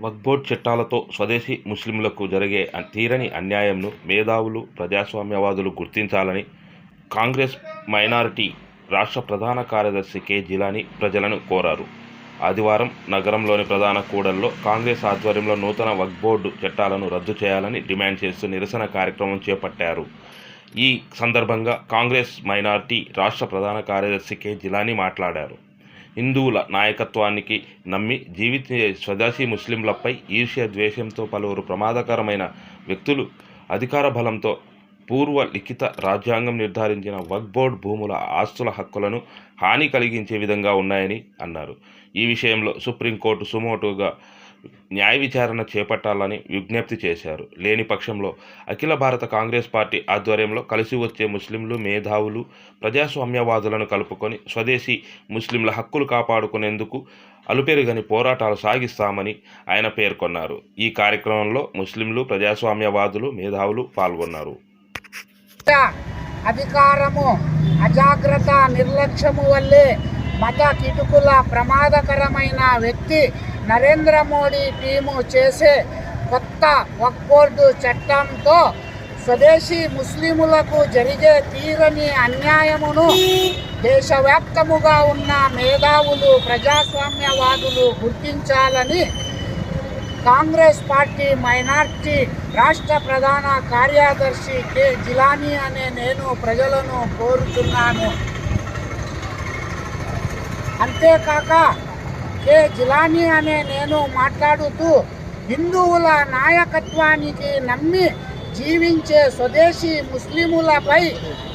వక్బోర్డ్ చట్టాలతో స్వదేశీ ముస్లింలకు జరిగే తీరని అన్యాయంను మేధావులు ప్రజాస్వామ్యవాదులు గుర్తించాలని కాంగ్రెస్ మైనారిటీ రాష్ట్ర ప్రధాన కార్యదర్శి కె. జిలాని ప్రజలను కోరారు. ఆదివారం నగరంలోని ప్రధాన కూడల్లో కాంగ్రెస్ ఆధ్వర్యంలో నూతన వక్బోర్డు చట్టాలను రద్దు చేయాలని డిమాండ్ చేస్తూ నిరసన కార్యక్రమం చేపట్టారు. ఈ సందర్భంగా కాంగ్రెస్ మైనార్టీ రాష్ట్ర ప్రధాన కార్యదర్శి కె. జిలాని మాట్లాడారు. హిందువుల నాయకత్వానికి నమ్మి జీవిత స్వదేశీ ముస్లింలపై ఈర్ష్య ద్వేషంతో పలువురు ప్రమాదకరమైన వ్యక్తులు అధికార బలంతో పూర్వ లిఖిత రాజ్యాంగం నిర్ధారించిన వక్ఫ్ బోర్డ్ భూముల ఆస్తుల హక్కులను హాని కలిగించే విధంగా ఉన్నాయని అన్నారు. ఈ విషయంలో సుప్రీంకోర్టు సుమోటుగా న్యాయ విచారణ చేపట్టాలని విజ్ఞప్తి చేశారు. లేని పక్షంలో అఖిల భారత కాంగ్రెస్ పార్టీ ఆధ్వర్యంలో కలిసి వచ్చే ముస్లింలు మేధావులు ప్రజాస్వామ్యవాదులను కలుపుకొని స్వదేశీ ముస్లింల హక్కులు కాపాడుకునేందుకు అలుపెరుగని పోరాటాలు సాగిస్తామని ఆయన పేర్కొన్నారు. ఈ కార్యక్రమంలో ముస్లింలు ప్రజాస్వామ్యవాదులు మేధావులు పాల్గొన్నారు. అధికారము అజాగ్రత్త నిర్లక్ష్యము వల్లే మత కిటుకుల ప్రమాదకరమైన వ్యక్తి నరేంద్ర మోడీ టీము చేసే కొత్త వక్ఫ్ బోర్డు చట్టంతో స్వదేశీ ముస్లిములకు జరిగే తీరని అన్యాయమును దేశవ్యాప్తముగా ఉన్న మేధావులు ప్రజాస్వామ్యవాదులు గుర్తించాలని కాంగ్రెస్ పార్టీ మైనార్టీ రాష్ట్ర ప్రధాన కార్యదర్శి కె. జిలానీ అనే నేను ప్రజలను కోరుతున్నాను. అంతేకాక కె జిలానీ అనే నేను మాట్లాడుతూ హిందువుల నాయకత్వానికి నమ్మి జీవించే స్వదేశీ ముస్లిములపై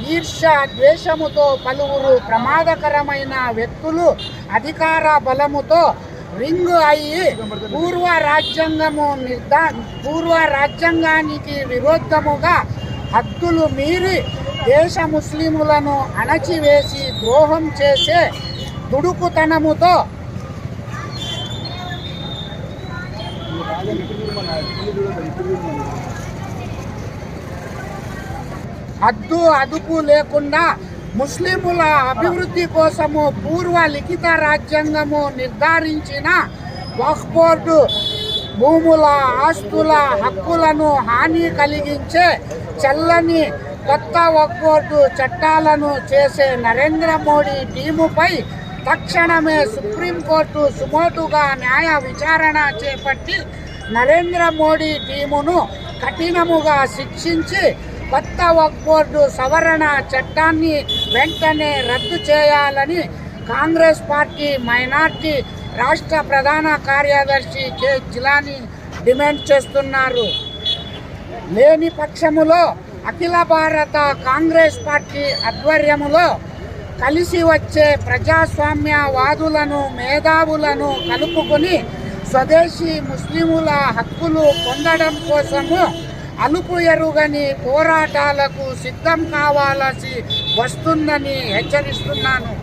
ఈర్ష ద్వేషముతో పలువురు ప్రమాదకరమైన వ్యక్తులు అధికార బలముతో రింగ్ అయ్యి పూర్వ రాజ్యాంగము నిర్ధా పూర్వ రాజ్యాంగానికి విరుద్ధముగా హద్దులు మీరి దేశ ముస్లిములను అణచివేసి ద్రోహం చేసే దుడుకుతనముతో హద్దు అదుపు లేకుండా ముస్లిముల అభివృద్ధి కోసము పూర్వ లిఖిత రాజ్యాంగము నిర్ధారించిన వక్ఫ్ బోర్డు భూముల ఆస్తుల హక్కులను హాని కలిగించే చల్లని కొత్త వక్ఫ్ చట్టాలను చేసే నరేంద్ర మోడీ టీముపై తక్షణమే సుప్రీంకోర్టు సుమోటుగా న్యాయ విచారణ చేపట్టి నరేంద్ర మోడీ టీమును కఠినముగా శిక్షించి కొత్త వక్బోర్డు సవరణ చట్టాన్ని వెంటనే రద్దు చేయాలని కాంగ్రెస్ పార్టీ మైనార్టీ రాష్ట్ర ప్రధాన కార్యదర్శి కె. జిలాని డిమాండ్ చేస్తున్నారు. లేని పక్షములో అఖిల భారత కాంగ్రెస్ పార్టీ ఆధ్వర్యములో కలిసి వచ్చే ప్రజాస్వామ్యవాదులను మేధావులను కలుపుకొని స్వదేశీ ముస్లిముల హక్కులు పొందడం కోసము అలుపు ఎరుగని పోరాటాలకు సిద్ధం కావాల్సి వస్తుందని హెచ్చరిస్తున్నాను.